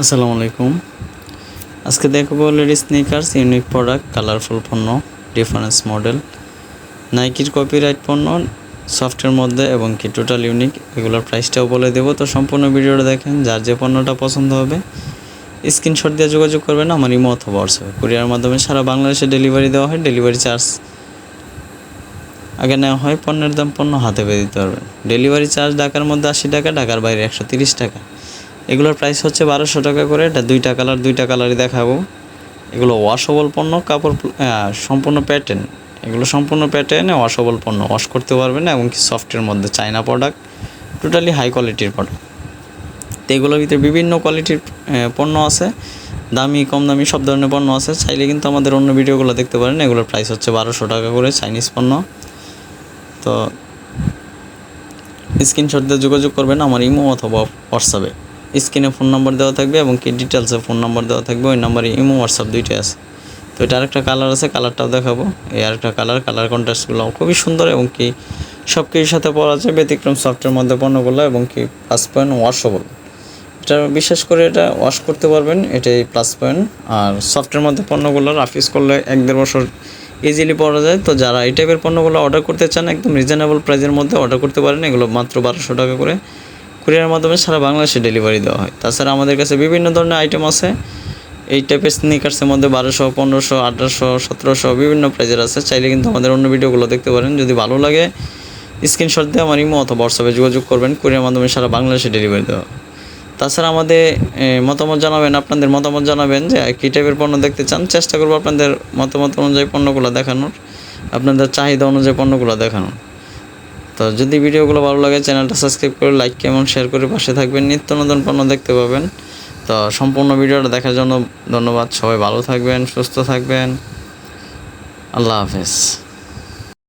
আসসালামু আলাইকুম। আজকে দেখব ladies sneakers, unique product, colourful পণ্য ডিফারেন্স মডেল নাইকির কপিরাইট পণ্য সফটের মধ্যে এবং কি টোটাল ইউনিক এগুলোর প্রাইসটাও বলে দেবো। তো সম্পূর্ণ ভিডিওটা দেখেন, যার যে পণ্যটা পছন্দ হবে স্ক্রিনশট দিয়ে যোগাযোগ করবেন আমার ইমো অথবা হোয়াটসঅ্যাপে কুরিয়ার মাধ্যমে সারা বাংলাদেশে ডেলিভারি দেওয়া হয় ডেলিভারি চার্জ আগে নেওয়া হয়, পণ্যের দাম পণ্য হাতে পেয়ে দিতে পারবেন। ডেলিভারি চার্জ ঢাকার মধ্যে আশি টাকা, ঢাকার বাইরে একশো তিরিশ টাকা। এগুলোর প্রাইস হচ্ছে বারোশো টাকা করে। এটা দুইটা কালার দুইটা কালারই দেখাবো। এগুলো ওয়াশেবল পণ্য, কাপড় সম্পূর্ণ প্যাটার্ন এগুলো সম্পূর্ণ প্যাটার্নে ওয়াশবল পণ্য। ওয়াশ করতে পারবেন এবং কি সফটের মধ্যে চায়না প্রোডাক্ট টোটালি হাই কোয়ালিটির প্রোডাক্ট তো এগুলোর ভিতরে বিভিন্ন কোয়ালিটির পণ্য আছে। দামি, কম দামি, সব ধরনের পণ্য আছে। চাইলে কিন্তু আমাদের অন্য ভিডিওগুলো দেখতে পারেন। এগুলোর প্রাইস হচ্ছে বারোশো টাকা করে চাইনিজ পণ্য। তো স্ক্রিনশট দিয়ে যোগাযোগ করবেন আমার ইমো অথবা হোয়াটসঅ্যাপে। স্ক্রিনে ফোন নাম্বার দেওয়া থাকবে এবং কি ডিটেলসে ফোন নাম্বার দেওয়া থাকবে, ওই নাম্বারে ইমো হোয়াটসঅ্যাপ দুইটাই আছে। তো এটা আরেকটা কালার আছে কালারটাও দেখাবো। এই আরেকটা কালার কালার কন্ট্রাস্টগুলো খুবই সুন্দর এবং কি সব কিছুর সাথে পরা যায় ব্যতিক্রম সফটের মধ্যে পণ্যগুলো এবং কি প্লাস পয়েন্ট ওয়াশেবল এটা বিশেষ করে এটা ওয়াশ করতে পারবেন, এটাই প্লাস পয়েন্ট আর সফটের মধ্যে পণ্যগুলো রাফিস করলে এক দেড় বছর ইজিলি পাওয়া যায়। তো যারা এই টাইপের পণ্যগুলো অর্ডার করতে চান, একদম রিজনেবল প্রাইসের মধ্যে অর্ডার করতে পারেন। এগুলো মাত্র বারোশো টাকা করে। কুরিয়ার মাধ্যমে সারা বাংলাদেশে ডেলিভারি দেওয়া হয়। তাছাড়া আমাদের কাছে বিভিন্ন ধরনের আইটেম আছে। এই টাইপের স্নিকার্সের মধ্যে বারোশো, পনেরোশো, আঠারোশো, সতেরোশো বিভিন্ন প্রাইজের আছে। চাইলে কিন্তু আমাদের অন্য ভিডিওগুলো দেখতে পারেন। যদি ভালো লাগে স্ক্রিনশট দিয়ে আমার ইমো অথবা হোয়াটসঅ্যাপে যোগাযোগ করবেন। কুরিয়ার মাধ্যমে সারা বাংলাদেশে ডেলিভারি দেওয়া তাছাড়া আমাদের মতামত জানাবেন, আপনাদের মতামত জানাবেন যে কী টাইপের পণ্য দেখতে চান। চেষ্টা করব আপনাদের মতামত অনুযায়ী পণ্যগুলো দেখানোর, আপনাদের চাহিদা অনুযায়ী পণ্যগুলো দেখানোর। তো যদি ভিডিওগুলো ভালো লাগে, চ্যানেলটা সাবস্ক্রাইব করে লাইক কেমন শেয়ার করে পাশে থাকবেন। নিত্য নতুন পণ্য দেখতে পাবেন। তো সম্পূর্ণ ভিডিওটা দেখার জন্য ধন্যবাদ। সবাই ভালো থাকবেন, সুস্থ থাকবেন। আল্লাহ হাফেজ।